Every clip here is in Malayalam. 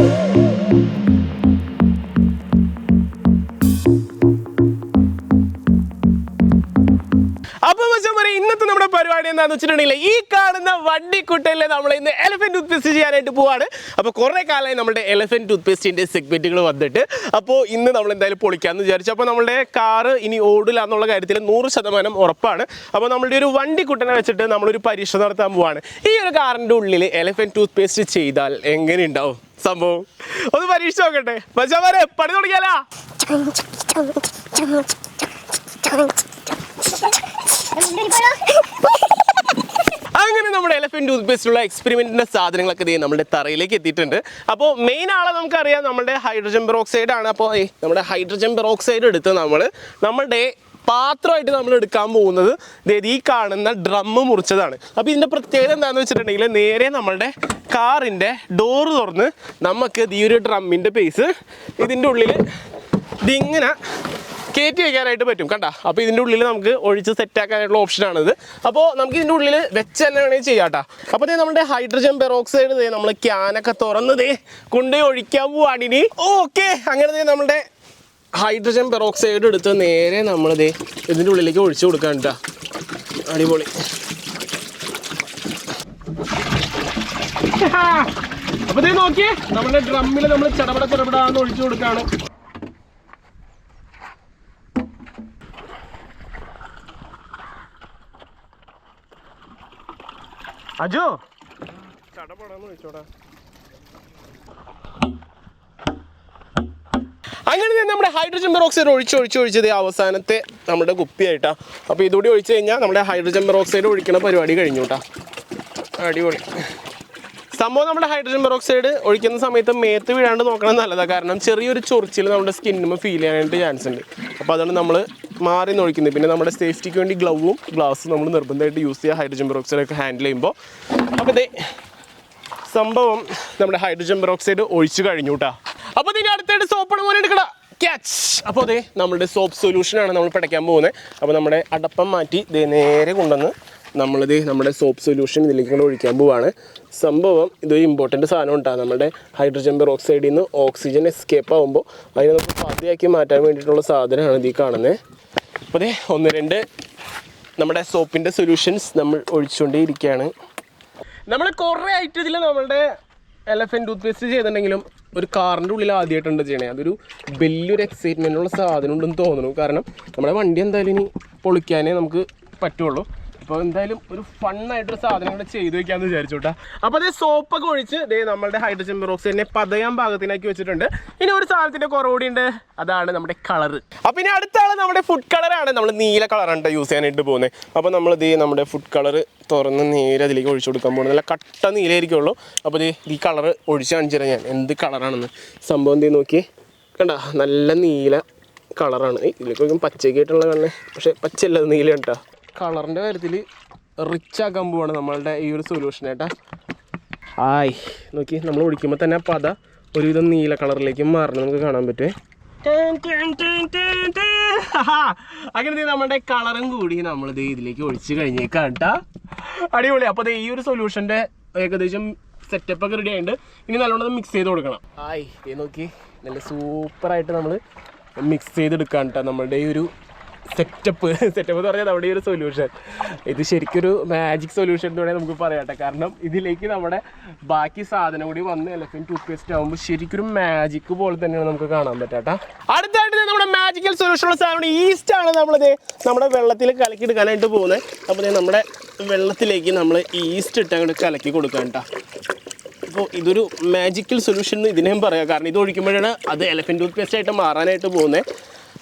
അപ്പൊ പരിപാടി എന്താണെന്ന് വെച്ചിട്ടുണ്ടെങ്കിൽ ഈ കാണുന്ന വണ്ടിക്കുട്ടലിൽ നമ്മൾ ഇന്ന് എലഫന്റ് ടൂത്ത് പേസ്റ്റ് ചെയ്യാനായിട്ട് പോവാണ് അപ്പോൾ കുറേ കാലമായി നമ്മുടെ എലഫന്റ് ടൂത്ത് പേസ്റ്റിന്റെ സെഗ്മെന്റുകൾ വന്നിട്ട് അപ്പോൾ ഇന്ന് നമ്മൾ എന്തായാലും പൊളിക്കാന്ന് വിചാരിച്ചു അപ്പോൾ നമ്മുടെ കാറ് ഇനി ഓടില്ല എന്നുള്ള കാര്യത്തിൽ നൂറ് ശതമാനം ഉറപ്പാണ് അപ്പോൾ നമ്മുടെ ഒരു വണ്ടിക്കുട്ടനെ വെച്ചിട്ട് നമ്മളൊരു പരീക്ഷ നടത്താൻ പോവാണ് ഈ ഒരു കാറിന്റെ ഉള്ളിൽ എലഫന്റ് ടൂത്ത് പേസ്റ്റ് ചെയ്താൽ എങ്ങനെ ഉണ്ടാവും സംഭവം ഒന്ന് പരീക്ഷ നോക്കട്ടെ പക്ഷേ പണി തുടങ്ങിയാലാ അങ്ങനെ എലഫന്റ് ടൂത്ത് പേസ്റ്റുള്ള എക്സ്പെരിമെന്റിന്റെ സാധനങ്ങളൊക്കെ ദേ നമ്മുടെ തറയിലേക്ക് എത്തിയിട്ടുണ്ട്. അപ്പോൾ മെയിൻ ആളെ നമുക്കറിയാം നമ്മുടെ ഹൈഡ്രജൻ പെറോക്സൈഡ് ആണ്. അപ്പോൾ നമ്മുടെ ഹൈഡ്രജൻ പെറോക്സൈഡ് എടുത്ത് നമ്മൾ നമ്മുടെ പാത്രമായിട്ട് നമ്മൾ എടുക്കാൻ പോകുന്നത് ദേ ഈ കാണുന്ന ഡ്രമ്മ് മുറിച്ചതാണ്. അപ്പോൾ ഇതിന്റെ പ്രത്യേകത എന്താണെന്ന് വെച്ചിട്ടുണ്ടെങ്കിൽ നേരെ നമ്മളുടെ കാറിന്റെ ഡോറ് തുറന്ന് നമുക്ക് ഈ ഒരു ഡ്രമ്മിന്റെ പേസ് ഇതിന്റെ ഉള്ളിൽ ഇതിങ്ങനെ കയറ്റി വയ്ക്കാനായിട്ട് പറ്റും കണ്ട? അപ്പോൾ ഇതിന്റെ ഉള്ളിൽ നമുക്ക് ഒഴിച്ച് സെറ്റ് ആക്കാനായിട്ടുള്ള ഓപ്ഷനാണിത് അപ്പോൾ നമുക്ക് ഇതിന്റെ ഉള്ളിൽ വെച്ച് തന്നെ വേണമെങ്കിൽ ചെയ്യാം കേട്ടോ. അപ്പോൾ ദേ നമ്മുടെ ഹൈഡ്രജൻ പെറോക്സൈഡ് ദേ നമ്മൾ ക്യാനൊക്കെ തുറന്ന് ദേ ഒഴിക്കാൻ പോവാണിനി ഓക്കെ അങ്ങനെ ദേ നമ്മുടെ ഹൈഡ്രജൻ പെറോക്സൈഡ് എടുത്ത് നേരെ നമ്മൾ ദേ ഇതിന്റെ ഉള്ളിലേക്ക് ഒഴിച്ചു കൊടുക്കാൻ കേട്ടോ. അടിപൊളി. അപ്പോൾ ദേ നോക്കിയേ നമ്മുടെ ഡ്രമ്മിൽ നമ്മൾ ചടപട ചടപടാന്ന് ഒഴിച്ചു കൊടുക്കുകയാണ് അജോ? അങ്ങനെ നമ്മുടെ ഹൈഡ്രജൻ പെറോക്സൈഡ് ഒഴിച്ച് ഒഴിച്ച് ഒഴിച്ചത് അവസാനത്തെ നമ്മുടെ കുപ്പിയായിട്ടാ. അപ്പോൾ ഇതുകൂടി ഒഴിച്ച് കഴിഞ്ഞാൽ നമ്മുടെ ഹൈഡ്രജൻ പെറോക്സൈഡ് ഒഴിക്കണ പരിപാടി കഴിഞ്ഞു കേട്ടാ അടിപൊളി. സംഭവം നമ്മുടെ ഹൈഡ്രജൻ പെറോക്സൈഡ് ഒഴിക്കുന്ന സമയത്ത് മേത്ത് വീഴാണ്ട് നോക്കണം നല്ലതാണ് കാരണം ചെറിയൊരു ചൊറിച്ചിൽ നമ്മുടെ സ്കിന്നിന് ഫീൽ ചെയ്യാനായിട്ട് ചാൻസ് ഉണ്ട്. അപ്പോൾ അതാണ് നമ്മൾ മാറി നോക്കുന്നത് പിന്നെ നമ്മുടെ സേഫ്റ്റിക്ക് വേണ്ടി ഗ്ലൗവും ഗ്ലാസ്സും നമ്മൾ നിർബന്ധമായിട്ട് യൂസ് ചെയ്യുക ഹൈഡ്രജൻ പെറോക്സൈഡ് ഒക്കെ ഹാൻഡിൽ ചെയ്യുമ്പോൾ അപ്പോൾ ഇതേ സംഭവം നമ്മുടെ ഹൈഡ്രജൻ പെറോക്സൈഡ് ഒഴിച്ചു കഴിഞ്ഞു കേട്ടോ അപ്പോൾ ഇതിന്റെ അടുത്തായിട്ട് സോപ്പാണ് പോലെ എടുക്കണം ക്യാച്ച് അപ്പോൾ അതെ നമ്മുടെ സോപ്പ് സൊല്യൂഷനാണ് നമ്മൾ പിടയ്ക്കാൻ പോകുന്നത്. അപ്പോൾ നമ്മുടെ അടപ്പം മാറ്റി ദേ നേരെ കൊണ്ടുവന്ന് നമ്മളിത് നമ്മുടെ സോപ്പ് സൊല്യൂഷൻ ഇതിലേക്ക് കൂടെ ഒഴിക്കാൻ പോവാണ്. സംഭവം ഇതൊരു ഇമ്പോർട്ടന്റ് സാധനം ഉണ്ടാകും നമ്മുടെ ഹൈഡ്രജൻ പെറോക്സൈഡിൽ നിന്ന് ഓക്സിജൻ എസ്കേപ്പ് ആകുമ്പോൾ അതിനെ നമുക്ക് പതിയാക്കി മാറ്റാൻ വേണ്ടിയിട്ടുള്ള സാധനമാണ് ഇതിൽ കാണുന്നത് അപ്പോൾ അതെ ഒന്ന് രണ്ട് നമ്മുടെ സോപ്പിന്റെ സൊല്യൂഷൻസ് നമ്മൾ ഒഴിച്ചുകൊണ്ടേയിരിക്കുകയാണ് നമ്മൾ കുറേ ആയിട്ട് ഇതിൽ നമ്മളുടെ എലഫന്റ് ടൂത്ത് പേസ്റ്റ് ചെയ്തിട്ടുണ്ടെങ്കിലും ഒരു കാറിന്റെ ഉള്ളിൽ ആദ്യമായിട്ടുണ്ട് ചെയ്യണേ. അതൊരു വലിയൊരു എക്സൈറ്റ്മെന്റുള്ള സാധനം ഉണ്ടെന്ന് തോന്നുന്നു. കാരണം നമ്മുടെ വണ്ടി എന്തായാലും ഇനി പൊളിക്കാനേ നമുക്ക് പറ്റുള്ളൂ. അപ്പോൾ എന്തായാലും ഒരു ഫണ്ണായിട്ടൊരു സാധനം കൂടെ ചെയ്തു വെക്കാന്ന് വിചാരിച്ചു കേട്ടോ അപ്പോൾ അതേ സോപ്പൊക്കെ ഒഴിച്ച് ദേ നമ്മളുടെ ഹൈഡ്രജൻ പെറോക്സൈഡിനെ പതയാൻ പാകത്തിനാക്കി വെച്ചിട്ടുണ്ട്. ഇനി ഒരു സാധനത്തിന്റെ കുറവുകൂടി ഉണ്ട്. അതാണ് നമ്മുടെ കളർ അപ്പോൾ ഇനി അടുത്ത നമ്മുടെ ഫുഡ് കളറാണ് നമ്മൾ നീല കളറാണ് യൂസ് ചെയ്യാനായിട്ട് പോകുന്നത് അപ്പോൾ നമ്മൾ ഇത് നമ്മുടെ ഫുഡ് കളർ തുറന്ന് നേരെ അതിലേക്ക് ഒഴിച്ചു കൊടുക്കാൻ പോകുന്നത് നല്ല കട്ട നീലായിരിക്കുള്ളൂ അപ്പോൾ ഇത് ഈ കളർ ഒഴിച്ച് കാണിച്ചു ഞാൻ. എന്ത് കളറാണെന്ന് സംഭവം എന്ത് നോക്കി കണ്ട? നല്ല നീല കളറാണ് ഇതിലേക്ക് പച്ചയ്ക്കായിട്ടുള്ള കണ്ണേ പക്ഷേ പച്ചയല്ല നീല കേട്ടോ കളറിന്റെ കാര്യത്തിൽ റിച്ച് ആക്കാൻ പോവാണ് നമ്മളുടെ ഈ ഒരു സൊല്യൂഷൻ ഏട്ടാ. ആയി നോക്കി നമ്മൾ ഒഴിക്കുമ്പോൾ തന്നെ പത ഒരുവിധം നീല കളറിലേക്ക് മാറണം നമുക്ക് കാണാൻ പറ്റുമേ അങ്ങനെ നമ്മുടെ കളറും കൂടി നമ്മളിത് ഇതിലേക്ക് ഒഴിച്ചു കഴിഞ്ഞേക്കാം കേട്ടാ അടിപൊളി. അപ്പോൾ ഈ ഒരു സൊല്യൂഷന്റെ ഏകദേശം സെറ്റപ്പ് ഒക്കെ റെഡി ആയിട്ടുണ്ട്. ഇനി നല്ലോണം മിക്സ് ചെയ്ത് കൊടുക്കണം. ആയി നോക്കി നല്ല സൂപ്പറായിട്ട് നമ്മൾ മിക്സ് ചെയ്തെടുക്കാം കേട്ടോ നമ്മളുടെ ഈ ഒരു സെറ്റപ്പ്. സെറ്റപ്പ് എന്ന് പറഞ്ഞാൽ നമ്മുടെ ഈ ഒരു സൊല്യൂഷൻ ഇത് ശരിക്കൊരു മാജിക് സൊല്യൂഷൻ എന്ന് വേണമെങ്കിൽ നമുക്ക് പറയാട്ടെ കാരണം ഇതിലേക്ക് നമ്മുടെ ബാക്കി സാധനം കൂടി വന്ന് എലഫന്റ് ടൂത്ത് പേസ്റ്റ് ആകുമ്പോൾ ശരിക്കൊരു മാജിക് പോലെ തന്നെയാണ് നമുക്ക് കാണാൻ പറ്റാട്ടാ അടുത്തായിട്ട് നമ്മുടെ മാജിക്കൽ സൊല്യൂഷനുള്ള സാധനം ഈസ്റ്റ് ആണ് നമ്മളിത് നമ്മുടെ വെള്ളത്തിൽ കലക്കി എടുക്കാനായിട്ട് പോകുന്നത് അപ്പോൾ നമ്മുടെ വെള്ളത്തിലേക്ക് നമ്മൾ ഈസ്റ്റ് ഇട്ട് അങ്ങോട്ട് കലക്കി കൊടുക്കാം കേട്ടോ. അപ്പോൾ ഇതൊരു മാജിക്കൽ സൊല്യൂഷൻ എന്ന് ഇതിനെയും പറയാം. കാരണം ഇത് ഒഴിക്കുമ്പോഴാണ് അത് എലഫന്റ് ടൂത്ത് പേസ്റ്റ് ആയിട്ട് മാറാനായിട്ട് പോകുന്നത്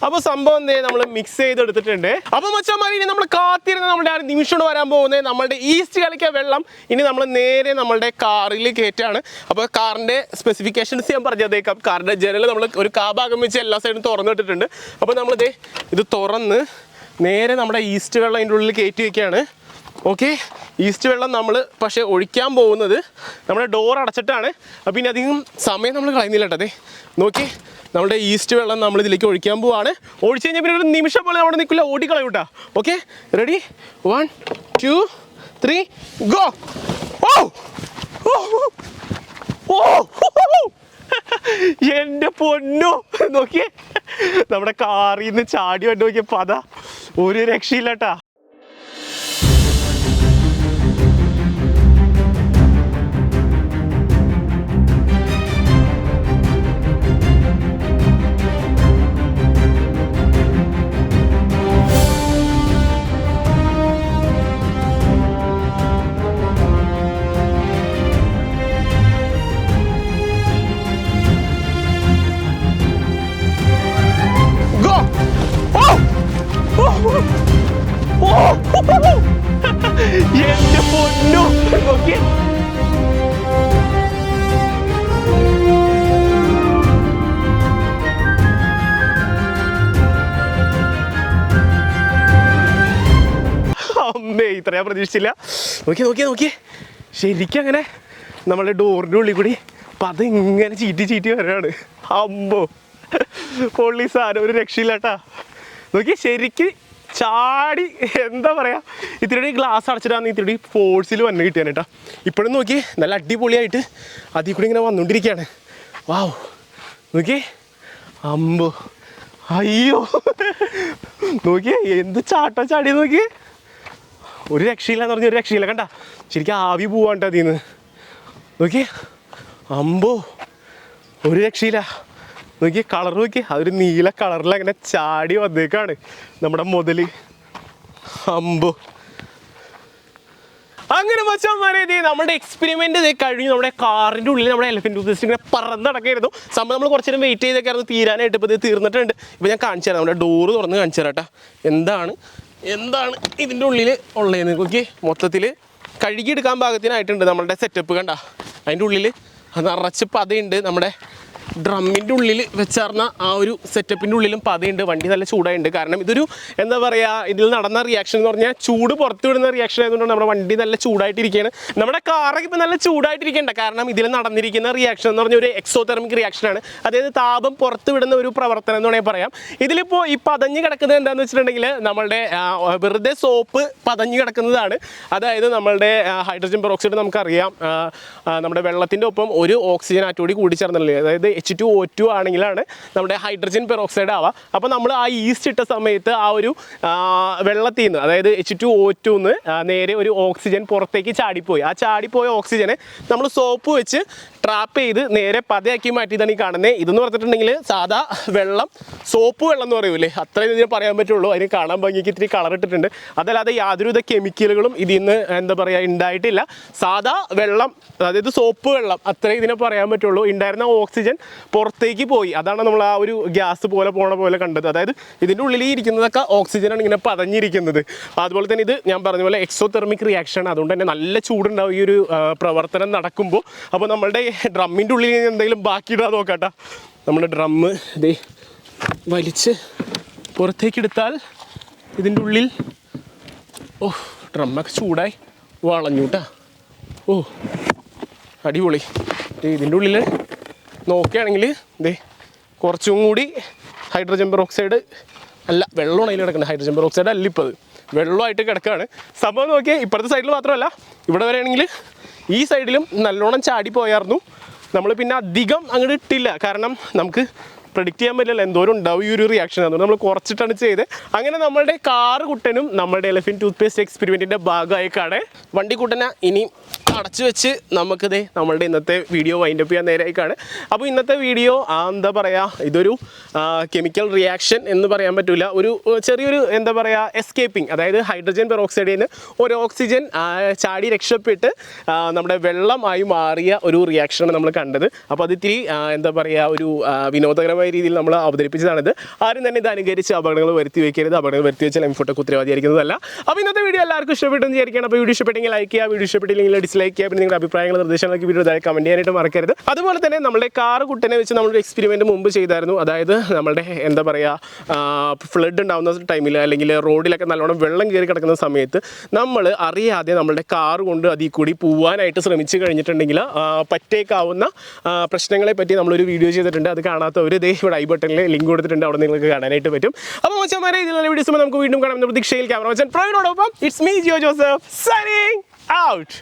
അപ്പോൾ സംഭവം എന്തേ നമ്മൾ മിക്സ് ചെയ്തെടുത്തിട്ടുണ്ട്. അപ്പോൾ മച്ചന്മാർ ഇനി നമ്മൾ കാത്തിരുന്ന നമ്മുടെ ആ നിമിഷം വരാൻ പോകുന്നത്. നമ്മുടെ ഈസ്റ്റ് കളിക്കാൻ വെള്ളം. ഇനി നമ്മൾ നേരെ നമ്മുടെ കാറിൽ കയറ്റാണ് അപ്പോൾ കാറിന്റെ സ്പെസിഫിക്കേഷൻസ് ഞാൻ പറഞ്ഞതേക്കാം. കാറിന്റെ ജനൽ നമ്മൾ ഒരു കാ ഭാഗം വെച്ച് എല്ലാ സൈഡും തുറന്നിട്ടിട്ടുണ്ട് അപ്പോൾ നമ്മളിതേ ഇത് തുറന്ന് നേരെ നമ്മുടെ ഈസ്റ്റ് വെള്ളം അതിന്റെ ഉള്ളിൽ കയറ്റി വെക്കുകയാണ്. ഓക്കെ ഈസ്റ്റ് വെള്ളം നമ്മൾ പക്ഷേ ഒഴിക്കാൻ പോകുന്നത് നമ്മുടെ ഡോർ അടച്ചിട്ടാണ്. അപ്പോൾ പിന്നെ അധികം സമയം നമ്മൾ കളയുന്നില്ല കേട്ടോ അതെ നോക്കി നമ്മുടെ ഈസ്റ്റ് വെള്ളം നമ്മൾ ഇതിലേക്ക് ഒഴിക്കാൻ പോവാണ്. ഒഴിച്ച് കഴിഞ്ഞാൽ പിന്നെ ഒരു നിമിഷം പോലെ അവിടെ നിൽക്കില്ല. ഓടിക്കളയും കേട്ടോ okay ready one two three go ഓ! ഓ എന്റെ പൊന്നു. നോക്കിയേ നമ്മുടെ കാറിന്ന് ചാടി വണ്ടി നോക്കിയ പത. ഒരു രക്ഷയില്ലട്ടാ അമ്മേ ഞാൻ പ്രതീക്ഷിച്ചില്ല. നോക്കി നോക്കി നോക്കി ശരിക്കും അങ്ങനെ നമ്മുടെ ഡോറിന്റെ ഉള്ളിൽ കൂടി പത ഇങ്ങനെ ചീറ്റി ചീറ്റി വരാണ്. അമ്പോ. പൊള്ളി സാധനം ഒരു രക്ഷയില്ലാട്ടാ. നോക്കി ശരിക്ക് ചാടി എന്താ പറയാ ഇത്തിരി ഗ്ലാസ് അടച്ചിട്ടാന്ന് ഇത്തിരി ഫോഴ്സിൽ വന്ന് കിട്ടിയാണ് കേട്ടോ. ഇപ്പോഴും നോക്കി നല്ല അടിപൊളിയായിട്ട് അതിൽ കൂടി ഇങ്ങനെ വന്നുകൊണ്ടിരിക്കുകയാണ് വാവ് നോക്കി അമ്പോ. അയ്യോ. നോക്കിയേ എന്ത് ചാട്ടം ചാടി നോക്കിയേ. ഒരു രക്ഷയില്ല എന്ന് പറഞ്ഞ ഒരു രക്ഷയില്ല. കണ്ട? ശരിക്കും ആവി പോവാണ്ട് അതിന്ന്. നോക്കി അമ്പോ ഒരു രക്ഷയില്ല. നോക്കി കളർ നോക്കി അതൊരു നീല കളറിൽ അങ്ങനെ ചാടി വന്നേക്കാണ് നമ്മുടെ മുതൽ. അമ്പോ. അങ്ങനെ മച്ചാമാരെ ഇത് നമ്മുടെ എക്സ്പെരിമെന്റ് കഴിഞ്ഞു. നമ്മുടെ കാറിന്റെ ഉള്ളിൽ നമ്മുടെ എലഫന്റ് ടൂത്ത് ഇങ്ങനെ പറന്നടക്കായിരുന്നു സംഭവം നമ്മൾ കുറച്ച് നേരം വെയിറ്റ് ചെയ്തൊക്കെയായിരുന്നു. തീരാനായിട്ട് ഇപ്പോൾ ഇത് തീർന്നിട്ടുണ്ട്. ഇപ്പോൾ ഞാൻ കാണിച്ചു തരാം നമ്മുടെ ഡോറ് തുറന്ന് കാണിച്ചു തരാം എന്താണ്? എന്താണ് ഇതിന്റെ ഉള്ളിൽ ഉള്ളതെന്ന് നോക്കി മൊത്തത്തിൽ കഴുകിയെടുക്കാൻ പാകത്തിനായിട്ടുണ്ട് നമ്മളുടെ സെറ്റപ്പ് കണ്ട. അതിന്റെ ഉള്ളിൽ നിറച്ച് പതയുണ്ട് നമ്മുടെ ഡ്രമ്മിന്റെ ഉള്ളിൽ വെച്ചാർന്ന ആ ഒരു സെറ്റപ്പിന്റെ ഉള്ളിലും പതയുണ്ട് വണ്ടി നല്ല ചൂടായിട്ടുണ്ട് കാരണം ഇതൊരു എന്താ പറയുക ഇതിൽ നടന്ന റിയാക്ഷൻ എന്ന് പറഞ്ഞാൽ ചൂട് പുറത്ത് വിടുന്ന റിയാക്ഷൻ ആയതുകൊണ്ടാണ് നമ്മുടെ വണ്ടി നല്ല ചൂടായിട്ടിരിക്കുകയാണ് നമ്മുടെ കാറൊക്കെ ഇപ്പം നല്ല ചൂടായിട്ടിരിക്കേണ്ട. കാരണം ഇതിൽ നടന്നിരിക്കുന്ന റിയാക്ഷൻ എന്ന് പറഞ്ഞാൽ ഒരു എക്സോതെർമിക് റിയാക്ഷനാണ് അതായത് താപം പുറത്ത് വിടുന്ന ഒരു പ്രവർത്തനം എന്ന് വേണമെങ്കിൽ പറയാം. ഇതിലിപ്പോൾ ഈ പതഞ്ഞ് കിടക്കുന്നത് എന്താണെന്ന് വെച്ചിട്ടുണ്ടെങ്കിൽ നമ്മളുടെ വെറുതെ സോപ്പ് പതഞ്ഞ് കിടക്കുന്നതാണ്. അതായത് നമ്മളുടെ ഹൈഡ്രജൻ പെറോക്സൈഡ് നമുക്കറിയാം നമ്മുടെ വെള്ളത്തിന്റെ ഒപ്പം ഒരു ഓക്സിജൻ ആറ്റോടി കൂടി ചേർന്നില്ലേ? അതായത് എച്ച് ടു ഒ ടു ആണെങ്കിലാണ് നമ്മുടെ ഹൈഡ്രജൻ പെറോക്സൈഡ് ആവുക. അപ്പോൾ നമ്മൾ ആ ഈസ്റ്റ് ഇട്ട സമയത്ത് ആ ഒരു വെള്ളത്തിൽ നിന്ന് അതായത് എച്ച് ടു ഒ ടുന്ന് നേരെ ഒരു ഓക്സിജൻ പുറത്തേക്ക് ചാടിപ്പോയി. ആ ചാടിപ്പോയ ഓക്സിജനെ നമ്മൾ സോപ്പ് വെച്ച് ട്രാപ്പ് ചെയ്ത് നേരെ പതയാക്കി മാറ്റിയതാണ് ഈ കാണുന്നത് ഇതെന്ന് പറഞ്ഞിട്ടുണ്ടെങ്കിൽ സാധാ വെള്ളം സോപ്പ് വെള്ളം എന്ന് പറയൂലേ. അത്രയും ഇതിന് പറയാൻ പറ്റുള്ളൂ. അതിന് കാണാൻ ഭംഗിക്ക് ഇത്തിരി കളർ ഇട്ടിട്ടുണ്ട്. അതല്ലാതെ യാതൊരുവിധ കെമിക്കലുകളും ഇതിൽ നിന്ന് എന്താ പറയുക ഉണ്ടായിട്ടില്ല സാധാ വെള്ളം അതായത് സോപ്പ് വെള്ളം അത്രയും ഇതിനെ പറയാൻ പറ്റുള്ളൂ. ഉണ്ടായിരുന്ന ഓക്സിജൻ പുറത്തേക്ക് പോയി. അതാണ് നമ്മൾ ആ ഒരു ഗ്യാസ് പോലെ പോണ പോലെ കണ്ടത്. അതായത് ഇതിന്റെ ഉള്ളിൽ ഇരിക്കുന്നതൊക്കെ ഓക്സിജനാണ് ഇങ്ങനെ പതഞ്ഞിരിക്കുന്നത്. അതുപോലെ തന്നെ ഇത് ഞാൻ പറഞ്ഞ പോലെ എക്സോതെർമിക് റിയാക്ഷൻ അതുകൊണ്ട് തന്നെ നല്ല ചൂടുണ്ടാവും ഈ ഒരു പ്രവർത്തനം നടക്കുമ്പോൾ അപ്പോൾ നമ്മളുടെ ഡ്രമ്മിന്റെ ഉള്ളിൽ എന്തെങ്കിലും ബാക്കിയിടാൻ നോക്കാട്ടാ. നമ്മുടെ ഡ്രമ്മ് ഇതേ വലിച്ച് പുറത്തേക്കെടുത്താൽ ഇതിന്റെ ഉള്ളിൽ ഓ ഡ്രമ്മൊക്കെ ചൂടായി. വളഞ്ഞൂട്ടാ. ഓ അടിപൊളി. ഇതിന്റെ ഉള്ളിൽ നോക്കുകയാണെങ്കിൽ ദേ കുറച്ചും കൂടി ഹൈഡ്രജൻ പെറോക്സൈഡ് അല്ല വെള്ളമാണ് അതിൽ കിടക്കുന്നത്. ഹൈഡ്രജൻ പെറോക്സൈഡ് അല്ല അത് വെള്ളമായിട്ട് കിടക്കുകയാണ്. സംഭവം നോക്കിയാൽ ഇപ്പുറത്തെ സൈഡിൽ മാത്രമല്ല. ഇവിടെ വരെയാണെങ്കിൽ ഈ സൈഡിലും നല്ലോണം ചാടി പോയായിരുന്നു. നമ്മൾ പിന്നെ അധികം അങ്ങോട്ട് ഇട്ടില്ല. കാരണം നമുക്ക് പ്രഡിക്റ്റ് ചെയ്യാൻ പറ്റില്ല എന്തോരം ഉണ്ടാവും ഈ ഒരു റിയാക്ഷൻ അതുകൊണ്ട് നമ്മൾ കുറച്ചിട്ടാണ് ചെയ്തത് അങ്ങനെ നമ്മളുടെ കാറ് കുട്ടനും നമ്മുടെ എലഫിൻ ടൂത്ത് പേസ്റ്റ് എക്സ്പെരിമെന്റിന്റെ ഭാഗമായി കാണേ വണ്ടി കുട്ടന ഇനി അടച്ചു വെച്ച് നമുക്കിത് നമ്മളുടെ ഇന്നത്തെ വീഡിയോ വൈൻഡ് അപ്പ് ചെയ്യാൻ നേരമായിക്കാണ് അപ്പോൾ ഇന്നത്തെ വീഡിയോ എന്താ പറയുക ഇതൊരു കെമിക്കൽ റിയാക്ഷൻ എന്ന് പറയാൻ പറ്റില്ല ഒരു ചെറിയൊരു എന്താ പറയുക എസ്കേപ്പിംഗ് അതായത് ഹൈഡ്രജൻ പെറോക്സൈഡിൽ നിന്ന് ഒരു ഓക്സിജൻ ചാടി രക്ഷപ്പെട്ട് നമ്മുടെ വെള്ളമായി മാറിയ ഒരു റിയാക്ഷനാണ് നമ്മൾ കണ്ടത്. അപ്പോൾ അത് ഇത്തിരി എന്താ പറയുക ഒരു വിനോദകരമായ രീതിയിൽ നമ്മൾ അവതരിപ്പിച്ചതാണിത്. ആരും തന്നെ ഇത് അനുകരിച്ച് അപകടങ്ങൾ വരുത്തി വയ്ക്കരുത് അപകടങ്ങൾ വരുത്തി വെച്ചാൽ എംഫോട്ടൊക്കെ ഉത്തരവാദിയായിരിക്കുന്നതല്ല അപ്പോൾ ഇന്നത്തെ വീഡിയോ എല്ലാവർക്കും ഇഷ്ടപ്പെട്ടെന്ന് വിചാരിക്കണം അപ്പോൾ വീഡിയോ ഇഷ്ടപ്പെട്ടെങ്കിൽ ലൈക്ക് ചെയ്യുക വീഡിയോ ഇഷ്ടപ്പെട്ടില്ലെങ്കിൽ ഡിസ്ലൈക്ക് ചെയ്യുക പിന്നെ നിങ്ങളുടെ അഭിപ്രായങ്ങൾ നിർദ്ദേശങ്ങളൊക്കെ വീഡിയോ കമന്റ് ചെയ്യാനായിട്ട് മറക്കരുത്. അതുപോലെ തന്നെ നമ്മുടെ കാർ കുട്ടനെ വെച്ച് നമ്മളൊരു എക്സ്പെരിമെന്റ് മുമ്പ് ചെയ്തായിരുന്നു. അതായത് നമ്മുടെ എന്താ പറയുക ഫ്ലഡ് ഉണ്ടാകുന്ന ടൈമിൽ അല്ലെങ്കിൽ റോഡിലൊക്കെ നല്ലോണം വെള്ളം കയറി കിടക്കുന്ന സമയത്ത് നമ്മൾ അറിയാതെ നമ്മുടെ കാർ കൊണ്ട് അതിൽ കൂടി പോവാനായിട്ട് ശ്രമിച്ചു കഴിഞ്ഞിട്ടുണ്ടെങ്കിൽ പറ്റേക്കാവുന്ന പ്രശ്നങ്ങളെ പറ്റി നമ്മളൊരു വീഡിയോ ചെയ്തിട്ടുണ്ട്. അത് കാണാത്തവർ ദേ ഇവിടെ ഐ ബട്ടണിൽ ലിങ്ക് കൊടുത്തിട്ടുണ്ട്. അവിടെ നിങ്ങൾക്ക് കാണാനായിട്ട് പറ്റും. അപ്പോൾ മച്ചന്മാരെ നല്ല വീഡിയോസ് നമുക്ക് വീണ്ടും കാണാം. പ്രതീക്ഷയിൽ ക്യാമറ മച്ചൻ പ്രവീണോടൊപ്പം. It's me Jio Joseph signing out